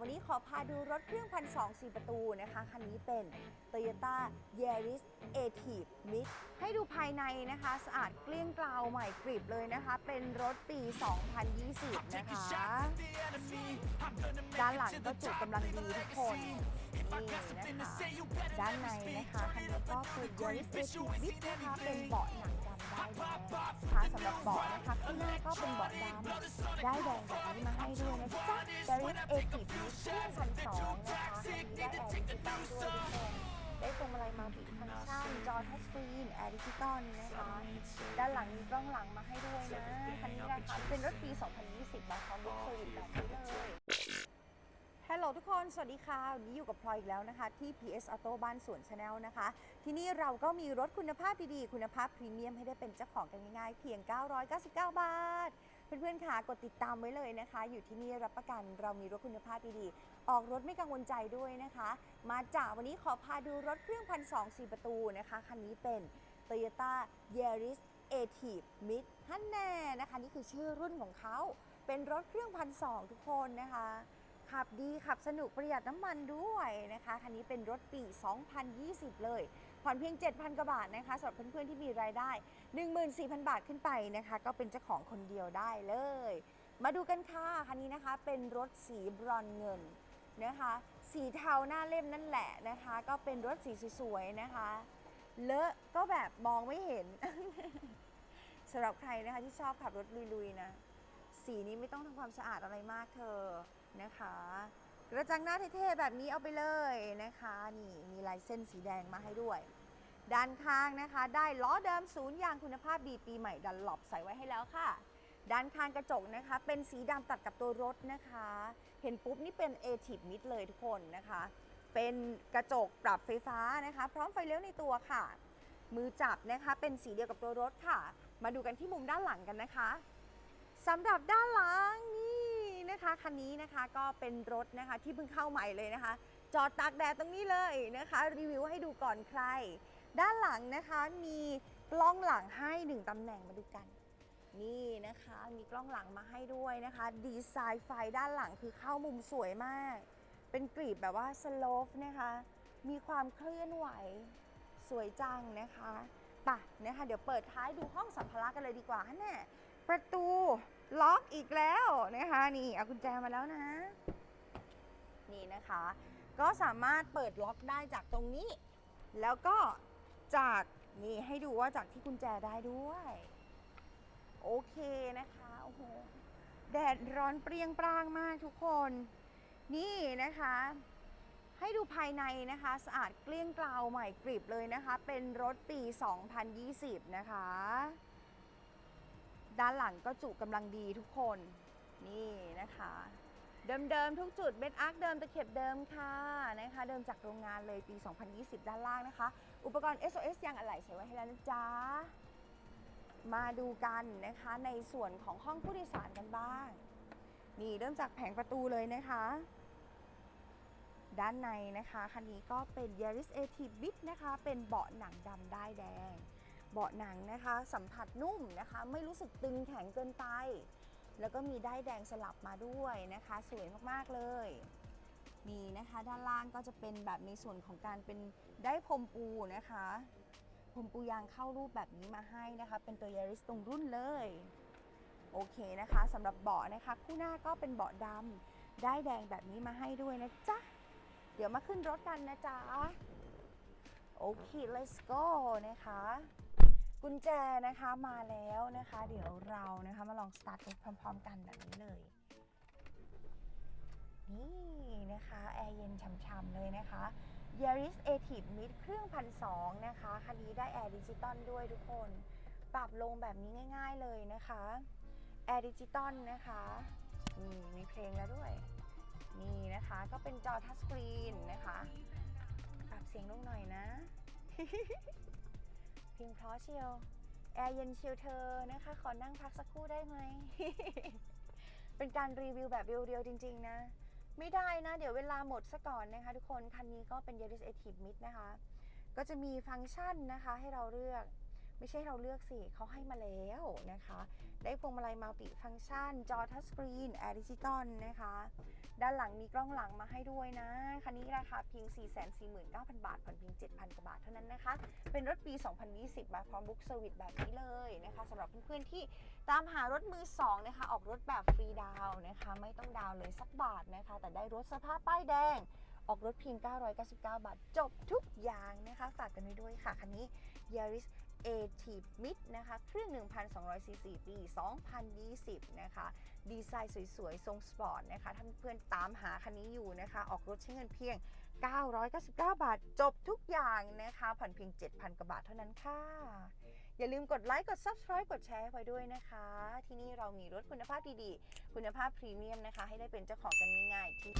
วันนี้ขอพาดูรถเครื่องพันสองสี่ประตูนะคะ คันนี้เป็น Toyota Yaris a t i v Mix ให้ดูภายในนะคะ สะอาดเกลี้ยงเกลาวใหม่กริบเลยนะคะ เป็นรถปี 2020 นะคะ ด้านหลังก็จุกำลังดีทุกคนนี่นะคะ ด้านในนะคะคันนี้ก็คือ Yaris a t i v Mix นะคะเป็นเบาะหนังดำได้แดงนะคะสำหรับเบาะนะคะข้างหน้าก็เป็นเบาะดำได้แดงแบบนี้มาให้ด้วยนะจ๊ะ Yaris a t i v Mix เครื่องพันสองนะคะคันนี้ได้แอร์ดิจิตอลด้วยทุกคนได้ตรงอะไรมาผิดฟังก์ชันจอทัชสกรีนแอร์ดิจิตอลนะคะด้านหลังมีกล้องหลังมาให้ด้วยนะคันนี้นะคะเป็นรถปี 2020มาพร้อมบุ๊กเซอร์วิสแบบนี้เลยฮั ลโหลทุกคน สวัสดีค่ะ วันนี้อยู่กับพลอยอีกแล้วนะคะ ที่ PS Auto บ้านสวนชาแนลนะคะ ที่นี่เราก็มีรถคุณภาพดีๆ คุณภาพพรีเมียมให้ได้เป็นเจ้าของกันง่ายๆ เพียง 999 บาท เพื่อนๆค่ะกดติดตามไว้เลยนะคะ อยู่ที่นี่รับประกันเรามีรถคุณภาพดีๆ ออกรถไม่กังวลใจด้วยนะคะ มาจากวันนี้ขอพาดูรถเครื่องพันสองสี่ประตูนะคะคันนี้เป็น Toyota Yaris a t i v Mid ฮันแน่นะคะ นี่คือชื่อรุ่นของเขาเป็นรถเครื่องพันสองทุกคนนะคะ ขับดีขับสนุกประหยัดน้ำมันด้วยนะคะ คันนี้เป็นรถปี 2020 เลย ผ่อนเพียง 7,000 กว่าบาทนะคะสำหรับเพื่อนๆที่มีรายได้ 14,000 บาทขึ้นไปนะคะ ก็เป็นเจ้าของคนเดียวได้เลย มาดูกันค่ะ คันนี้นะคะเป็นรถสีบรอนเงินนะคะ สีเทาหน้าเล่มนั่นแหละนะคะ ก็เป็นรถสีสวยๆนะคะ เลอะก็แบบมองไม่เห็นสำหรับใครนะคะที่ชอบขับรถลุยๆนะ สีนี้ไม่ต้องทำความสะอาดอะไรมากเธอ นะคะ กระจังหน้าเท่ๆแบบนี้เอาไปเลยนะคะ นี่มีลายเส้นสีแดงมาให้ด้วย ด้านข้างนะคะ ได้ล้อเดิมศูนย์ยางคุณภาพดีปีใหม่ดันหลบใส่ไว้ให้แล้วค่ะ ด้านข้างกระจกนะคะ เป็นสีดำตัดกับตัวรถนะคะ เห็นปุ๊บนี่เป็น a t i v Mid เลยทุกคนนะคะ เป็นกระจกปรับไฟฟ้านะคะ พร้อมไฟเลี้ยวในตัวค่ะ มือจับนะคะเป็นสีเดียวกับตัวรถค่ะ มาดูกันที่มุมด้านหลังกันนะคะสำหรับด้านหลัง นะคะคันนี้นะคะก็เป็นรถนะคะที่เพิ่งเข้าใหม่เลยนะคะ จอดตากแดดตรงนี้เลยนะคะ รีวิวให้ดูก่อนใคร ด้านหลังนะคะมีกล้องหลังให้หนึ่งตำแหน่งมาดูกัน นี่นะคะมีกล้องหลังมาให้ด้วยนะคะ ดีไซน์ไฟด้านหลังคือเข้ามุมสวยมาก เป็นกรีบแบบว่าสโลฟนะคะ มีความเคลื่อนไหวสวยจังนะคะป่ะนะคะ เดี๋ยวเปิดท้ายดูห้องสัมภาระกันเลยดีกว่าฮะแน่ประตู ล็อกอีกแล้วนะคะนี่เอากุญแจมาแล้วนะ นี่นะคะ ก็สามารถเปิดล็อกได้จากตรงนี้ แล้วก็จากนี่ให้ดูว่าจากที่กุญแจได้ด้วย โอเคนะคะโอ้โหแดดร้อนเปรียงปรางมากทุกคน นี่นะคะ ให้ดูภายในนะคะ สะอาดเกลี้ยงเกลาวใหม่กริบเลยนะคะ เป็นรถปี 2020 นะคะ ด้านหลังก็จุกำลังดีทุกคนนี่นะคะ เดิมๆทุกจุดเบนอาร์คเดิมตะเข็บเดิมค่ะนะคะ เดิมจากโรงงานเลยปี 2020 ด้านล่างนะคะ อุปกรณ์ SOS ยางอะไหล่ใส่ไว้ให้แล้วนะจ๊ะ มาดูกันนะคะในส่วนของห้องผู้โดยสารกันบ้าง นี่เริ่มจากแผงประตูเลยนะคะ ด้านในนะคะ คันนี้ก็เป็น Yaris a t i v Bit นะคะ เป็นเบาะหนังดำได้ายแดง เบาะหนังนะคะ สัมผัสนุ่มนะคะ ไม่รู้สึกตึงแข็งเกินไป แล้วก็มีได้ายแดงสลับมาด้วยนะคะ สวยมากๆเลยนี่นะคะด้านล่างก็จะเป็นแบบในส่วนของการเป็นได้พรมปูนะคะพรมปูยางเข้ารูปแบบนี้มาให้นะคะ เป็นตัว Yaris ตรงรุ่นเลยโอเคนะคะสำหรับเบาะนะคะ คู่หน้าก็เป็นเบาะดำได้แดงแบบนี้มาให้ด้วยนะจ๊ะเดี๋ยวมาขึ้นรถกันนะจ๊ะโอเค let's go นะคะ กุญแจนะคะมาแล้วนะคะ เดี๋ยวเรานะคะมาลองสตาร์ทรถพร้อมๆ กันแบบนี้เลย นี่นะคะแอร์เย็นช่ำๆเลยนะคะ Yaris a t i v Mid เครื่องพันสองนะคะคันนี้ได้แอร์ดิจิตอลด้วยทุกคน ปรับลงแบบนี้ง่าย ๆเลยนะคะแอร์ดิจิตอลนะคะนี่มีเพลงแล้วด้วย นี่นะคะก็เป็นจอทัชสกรีนนะคะ ปรับเสียงลงหน่อยนะ เพียงเพราะเชียวแอร์เย็นเชียวเธอนะคะ ขอนั่งพักสักครู่ได้ไหม เป็นการรีวิวแบบเรียวๆจริง ๆ นะ ไม่ได้นะ เดี๋ยวเวลาหมดซะก่อนนะคะ ทุกคน คันนี้ก็เป็น Yaris a t i v Mid นะคะ ก็จะมีฟังก์ชันนะคะให้เราเลือก ไม่ใช่เราเลือกสิเขาให้มาแล้วนะคะ ได้พวงมาลัยมัลติฟังชัน จอทัชสกรีนแอร์ดิจิตอลนะคะ ด้านหลังมีกล้องหลังมาให้ด้วยนะ คันนี้ราคาเพียง 449,000 บาทผ่อนเพียง 7,000 กว่าบาทเท่านั้นนะคะ เป็นรถปี 2020 มาพร้อมบุ๊กเซอร์วิสแบบนี้เลยนะคะสำหรับเพื่อนๆที่ตามหารถมือ 2 นะคะ ออกรถแบบฟรีดาวนะคะ ไม่ต้องดาวเลยสักบาทนะคะ แต่ได้รถสภาพป้ายแดงออกรถเพียง 999 บาท จบทุกอย่างนะคะ ฝากกันไว้ด้วยค่ะ คันนี้ Yaris a t i v Mid นะคะ เครื่อง 1,200 ซีซี ปี 2020 นะคะ ดีไซน์สวยๆ ทรงสปอร์ตนะคะ ถ้าเพื่อนตามหาคันนี้อยู่นะคะ ออกรถใช้เงินเพียง 999 บาท จบทุกอย่างนะคะ ผ่อนเพียง 7,000 กว่าบาทเท่านั้นค่ะ อย่าลืมกดไลค์ กด Subscribe กดแชร์ไว้ด้วยนะคะ ที่นี่เรามีรถคุณภาพดีๆ คุณภาพพรีเมียมนะคะ ให้ได้เป็นเจ้าของกันง่ายๆที่